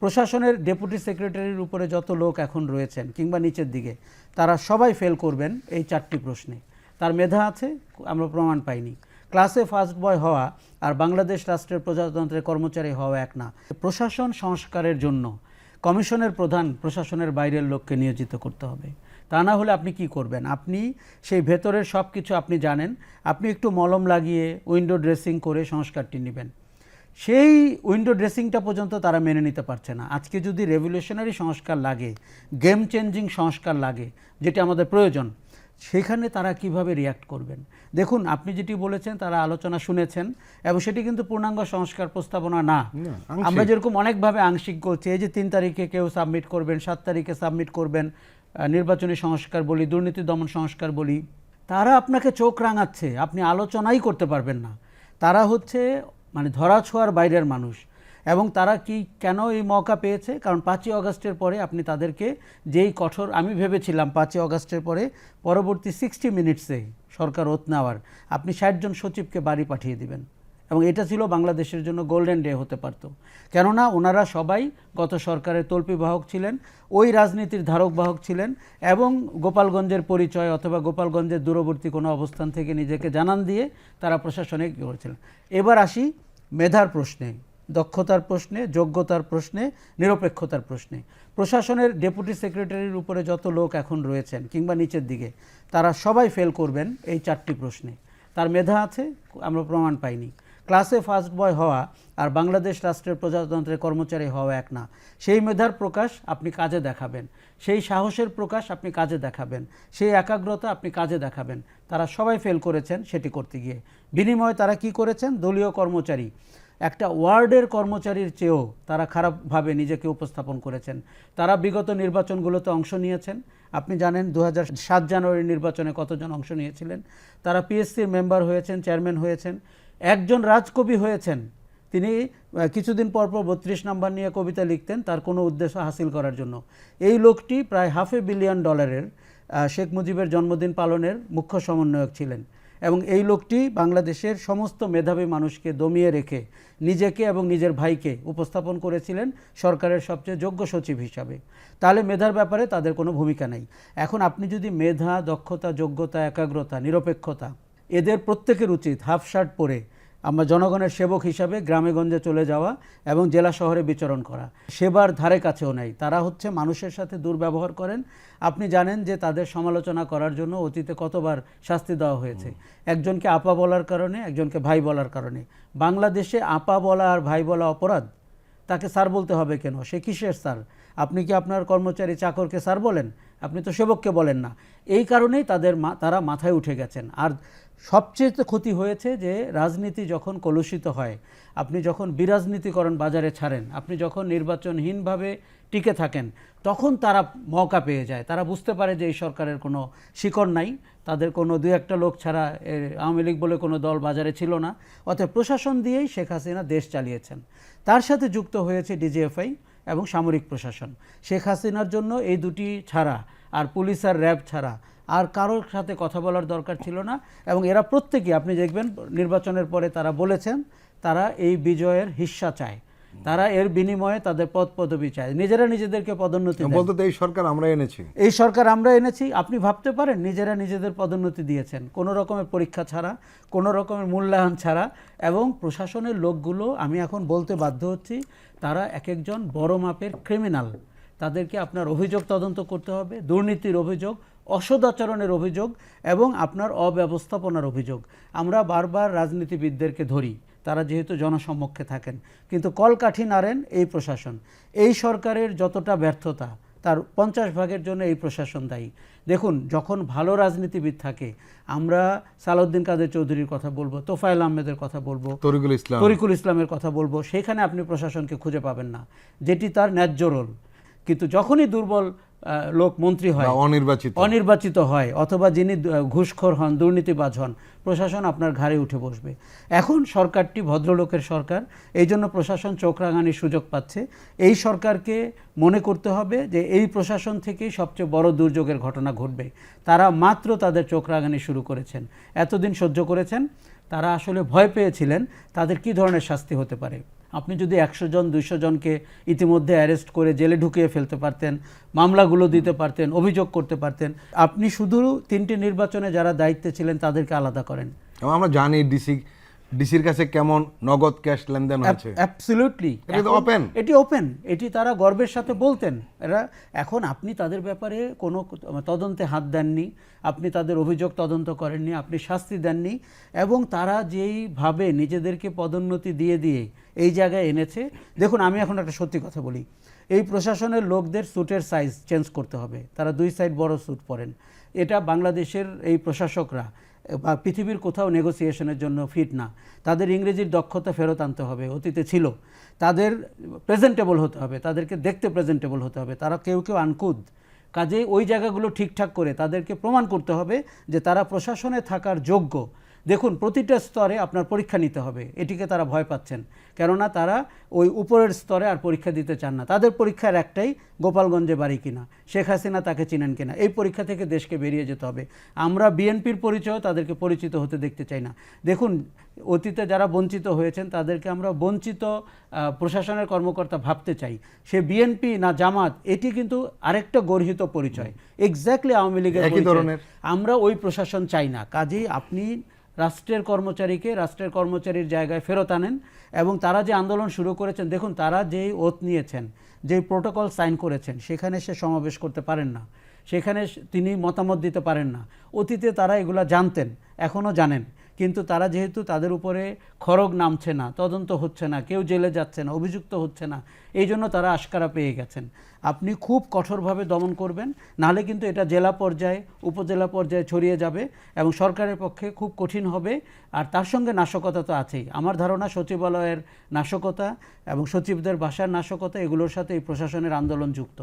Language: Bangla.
প্রশাসনের ডেপুটি সেক্রেটারির উপরে যত লোক এখন রয়েছেন কিংবা নিচের দিকে, তারা সবাই ফেল করবেন এই চারটি প্রশ্নে। তার মেধা আছে, আমরা প্রমাণ পাইনি। ক্লাসে ফার্স্ট বয় হওয়া আর বাংলাদেশ রাষ্ট্রের প্রজাতন্ত্রের কর্মচারী হওয়া এক না। প্রশাসন সংস্কারের জন্য কমিশনের প্রধান প্রশাসনের বাইরের লোককে নিয়োজিত করতে হবে। তা না হলে আপনি কি করবেন? আপনি সেই ভেতরের সব কিছু আপনি জানেন। আপনি একটু মলম লাগিয়ে, উইন্ডো ড্রেসিং করে সংস্কারটি নেবেন। সেই উইন্ডো ড্রেসিংটা পর্যন্ত তারা মেনে নিতে পারছে না। আজকে যদি রেভলিউশনারি সংস্কার লাগে গেম চেঞ্জিং সংস্কার লাগে যেটি আমাদের প্রয়োজন সেখানে তারা কীভাবে রিয়াক্ট করবেন? দেখুন আপনি যেটি বলেছেন তারা আলোচনা শুনেছেন এবং সেটি কিন্তু পূর্ণাঙ্গ সংস্কার প্রস্তাবনা না। আমরা যেরকম অনেকভাবে আংশিক করছি এই যে তিন তারিখে কেউ সাবমিট করবেন সাত তারিখে সাবমিট করবেন নির্বাচনী সংস্কার বলি দুর্নীতি দমন সংস্কার বলি তারা আপনাকে চোখ রাঙাচ্ছে আপনি আলোচনাই করতে পারবেন না। তারা হচ্ছে মানে ধরাছোঁয়ার বাইরের মানুষ। এবং তারা কি কেন এই মৌকা পেয়েছে? কারণ পাঁচই অগস্টের পরে আপনি তাদেরকে যেই কঠোর, আমি ভেবেছিলাম পাঁচই অগস্টের পরে পরবর্তী সিক্সটি মিনিটসে সরকার ওত নেওয়ার, আপনি ষাটজন সচিবকে বাড়ি পাঠিয়ে দিবেন। এবং এটা ছিল বাংলাদেশের জন্য গোল্ডেন ডে হতে পারত। কেননা ওনারা সবাই গত সরকারের তল্পি বাহক ছিলেন, ওই রাজনীতির ধারক বাহক ছিলেন এবং গোপালগঞ্জের পরিচয় অথবা গোপালগঞ্জের দূরবর্তী কোনো অবস্থান থেকে নিজেকে জানান দিয়ে তারা প্রশাসনে করেছিলেন এবার আসি মেধার প্রশ্নে, দক্ষতার প্রশ্নে, যোগ্যতার প্রশ্নে, নিরপেক্ষতার প্রশ্নে। প্রশাসনের ডেপুটি সেক্রেটারির উপরে যত লোক এখন রয়েছেন কিংবা নিচের দিকে, তারা সবাই ফেল করবেন এই চারটি প্রশ্নে। তার মেধা আছে, আমরা প্রমাণ পাইনি। ক্লাসে ফার্স্ট বয় হওয়া আর বাংলাদেশ রাষ্ট্রের প্রজাতন্ত্রের কর্মচারী হওয়া এক না। সেই মেধার প্রকাশ আপনি কাজে দেখাবেন। সেই সাহসের প্রকাশ আপনি কাজে দেখাবেন। সেই একাগ্রতা আপনি কাজে দেখাবেন। তারা সবাই ফেল করেছেন সেটি করতে গিয়ে। বিনিময়ে তারা কি করেছেন? দলীয় কর্মচারী। একটা ওয়ার্ডের কর্মচারীর চেয়েও তারা খারাপভাবে নিজেকে উপস্থাপন করেছেন। তারা বিগত নির্বাচনগুলোতে অংশ নিয়েছেন। আপনি জানেন দু সাত জানুয়ারি নির্বাচনে কতজন অংশ নিয়েছিলেন? তারা পিএসসির মেম্বার হয়েছেন চেয়ারম্যান হয়েছেন। একজন রাজকবি হয়েছেন। তিনি কিছুদিন পর পর বত্রিশ নাম্বার নিয়ে কবিতা লিখতেন, তার কোনো উদ্দেশ্য হাসিল করার জন্য। এই লোকটি প্রায় হাফ বিলিয়ন ডলারের শেখ মুজিবের জন্মদিন পালনের মুখ্য সমন্বয়ক ছিলেন এবং এই লোকটি বাংলাদেশের সমস্ত মেধাবী মানুষকে দমিয়ে রেখে নিজেকে এবং নিজের ভাইকে উপস্থাপন করেছিলেন সরকারের সবচেয়ে যোগ্য সচিব হিসাবে। তাহলে মেধার ব্যাপারে তাদের কোনো ভূমিকা নেই। এখন আপনি যদি মেধা, দক্ষতা, যোগ্যতা, একাগ্রতা, নিরপেক্ষতা এদের প্রত্যেকের উচিত হাফ শার্ট পরে আমরা জনগণের সেবক হিসাবে গ্রামে গঞ্জে চলে যাওয়া এবং জেলা শহরে বিচরণ করা। সেবার ধারে কাছেও নেই। তারা হচ্ছে মানুষের সাথে দুর্ব্যবহার করেন। আপনি জানেন যে তাদের সমালোচনা করার জন্য অতীতে কতবার শাস্তি দেওয়া হয়েছে। একজনকে আপা বলার কারণে, একজনকে ভাই বলার কারণে। বাংলাদেশে আপা বলা আর ভাই বলা অপরাধ? তাকে স্যার বলতে হবে কেন? সে কিসের স্যার? আপনি কি আপনার কর্মচারী চাকরকে স্যার বলেন? আপনি তো সেবককে বলেন না। এই কারণেই তাদের তারা মাথায় উঠে গেছেন। আর সবচেয়ে ক্ষতি হয়েছে যে রাজনীতি যখন কলুষিত হয়, আপনি যখন বিরাজনীতিকরণ বাজারে ছাড়েন, আপনি যখন নির্বাচনহীনভাবে টিকে থাকেন, তখন তারা মৌকা পেয়ে যায়। তারা বুঝতে পারে যে এই সরকারের কোনো শিকড় নাই, তাদের কোনো দু একটা লোক ছাড়া আওয়ামী লীগ বলে কোনো দল বাজারে ছিল না। অতএব প্রশাসন দিয়েই শেখ হাসিনা দেশ চালিয়েছেন। তার সাথে যুক্ত হয়েছে ডিজিএফআই। এবং সামরিক প্রশাসন। শেখ হাসিনার জন্য এই দুটি ছাড়া আর পুলিশ আর র্যাব ছাড়া আর কারোর সাথে কথা বলার দরকার ছিল না এবং এরা প্রত্যেকেই আপনি দেখবেন নির্বাচনের পরে তারা বলেছেন, তারা এই বিজয়ের হিস্সা চায়। তারা এর বিনিময়ে তাদের পদ পদবি চায়। নিজেরা নিজেদেরকে পদোন্নতি দেন। বলতে এই সরকার আমরা এনেছি। এই সরকার আমরা এনেছি। আপনি ভাবতে পারেন নিজেরা নিজেদের পদোন্নতি দিয়েছেন। কোনো রকমের পরীক্ষা ছাড়া কোনো রকমের মূল্যায়ন ছাড়া এবং প্রশাসনের লোকগুলো আমি এখন বলতে বাধ্য হচ্ছি তারা এক একজন বড় মাপের ক্রিমিনাল তাদেরকে আপনার অভিযোগ তদন্ত করতে হবে দুর্নীতির অভিযোগ অসদাচরণের অভিযোগ এবং আপনার অব্যবস্থাপনার অভিযোগ। আমরা বারবার রাজনীতিবিদদেরকে ধরি। তারা যেহেতু জনসম্মুখে থাকেন। কিন্তু কলকাঠি নাড়েন এই প্রশাসন। এই সরকারের যতটা ব্যর্থতা তার পঞ্চাশ ভাগের জন্য এই প্রশাসন দায়ী। দেখুন যখন ভালো রাজনীতিবিদ থাকে আমরা সালাউদ্দিন কাদের চৌধুরীর কথা বলব তোফায়েল আহমেদের কথা বলব তরিকুল ইসলাম। তরিকুল ইসলামের কথা বলব সেখানে আপনি প্রশাসনকে খুঁজে পাবেন না। যেটি তার ন্যায্য রোল কিন্তু যখনই দুর্বল লোক মন্ত্রী হয় অনির্বাচিত। অনির্বাচিত হয় অথবা যিনি ঘুষখোর হন দুর্নীতিবাজ হন প্রশাসন আপনার ঘাড়ে উঠে বসবে। এখন সরকারটি ভদ্রলোকের সরকার এই জন্য প্রশাসন চোখ রাঙানির সুযোগ পাচ্ছে। এই সরকারকে মনে করতে হবে যে এই প্রশাসন থেকেই সবচেয়ে বড় দুর্যোগের ঘটনা ঘটবে। তারা মাত্র তাদের চোখ রাঙানি শুরু করেছেন। এতদিন সহ্য করেছেন তারা আসলে ভয় পেয়েছিলেন তাদের কি ধরনের শাস্তি হতে পারে? আপনি যদি একশো জন, দুইশো জনকে ইতিমধ্যে অ্যারেস্ট করে জেলে ঢুকিয়ে ফেলতে পারতেন, মামলাগুলো দিতে পারতেন, অভিযোগ করতে পারতেন, আপনি শুধু তিনটি নির্বাচনে যারা দায়িত্বে ছিলেন তাদেরকে আলাদা করেন। আমরা জানি ডিসি ডিসির কাছে কেমন নগদ ক্যাশ লেনদেন হয়েছে? অ্যাবসলিউটলি এটা open। এটি ওপেন এটি তারা গর্বের সাথে বলতেন। এরা এখন আপনি তাদের ব্যাপারে কোনো তদন্তে হাত দেননি আপনি তাদের অভিযোগ তদন্ত করেননি আপনি শাস্তি দেননি এবং তারা যেইভাবে নিজেদেরকে পদোন্নতি দিয়ে দিয়ে এই জায়গায় এনেছে দেখুন আমি এখন একটা সত্যি কথা বলি। এই প্রশাসনের লোকদের স্যুটের সাইজ চেঞ্জ করতে হবে। তারা দুই সাইড বড় স্যুট পরেন। এটা বাংলাদেশের এই প্রশাসকরা বা পৃথিবীর কোথাও নেগোসিয়েশনের জন্য ফিট না। তাদের ইংরেজির দক্ষতা ফেরত আনতে হবে, অতীতে ছিল। তাদের প্রেজেন্টেবল হতে হবে, তাদেরকে দেখতে প্রেজেন্টেবল হতে হবে। তারা কেউ কেউ আনকুদ। কাজে ওই জায়গাগুলো ঠিকঠাক করে তাদেরকে প্রমাণ করতে হবে যে তারা প্রশাসনে থাকার যোগ্য। দেখুন প্রতিটা স্তরে আপনার পরীক্ষা নিতে হবে। এটিকে তারা ভয় পাচ্ছেন। কেননা তারা ওই উপরের স্তরে আর পরীক্ষা দিতে চান না। তাদের পরীক্ষার একটাই গোপালগঞ্জে বাড়ি কিনা শেখ হাসিনা তাকে চিনেন কিনা এই পরীক্ষা থেকে দেশকে বেরিয়ে যেতে হবে। আমরা বিএনপির পরিচয় তাদেরকে পরিচিত হতে দেখতে চাই না। দেখুন অতীতে যারা বঞ্চিত হয়েছেন তাদেরকে আমরা বঞ্চিত প্রশাসনের কর্মকর্তা ভাবতে চাই। সে বিএনপি না জামাত এটি কিন্তু আরেকটা গর্হিত পরিচয়। এক্স্যাক্টলি আওয়ামী লীগের। আমরা ওই প্রশাসন চাই না। কাজেই আপনি রাষ্ট্রের কর্মচারীকে রাষ্ট্রের কর্মচারীর জায়গায় ফেরত আনেন এবং তারা যে আন্দোলন শুরু করেছেন, দেখুন তারা যেই ওত নিয়েছেন, যেই প্রোটোকল সাইন করেছেন, সেখানে সে সমাবেশ করতে পারেন না। সেখানে তিনি মতামত দিতে পারেন না। অতীতে তারা এগুলা জানতেন এখনও জানেন। কিন্তু তারা যেহেতু তাদের উপরে খড়গ নামছে না, তদন্ত হচ্ছে না, কেউ জেলে যাচ্ছে না, অভিযুক্ত হচ্ছে না, এই জন্য তারা আশকারা পেয়ে গেছেন। আপনি খুব কঠোরভাবে দমন করবেন, নাহলে কিন্তু এটা জেলা পর্যায়ে, উপজেলা পর্যায়ে ছড়িয়ে যাবে এবং সরকারের পক্ষে খুব কঠিন হবে। আর তার সঙ্গে নাশকতা তো আছেই। আমার ধারণা সচিবালয়ের নাশকতা এবং সচিবদের বাসার নাশকতা, এগুলোর সাথে এই প্রশাসনের আন্দোলন যুক্ত।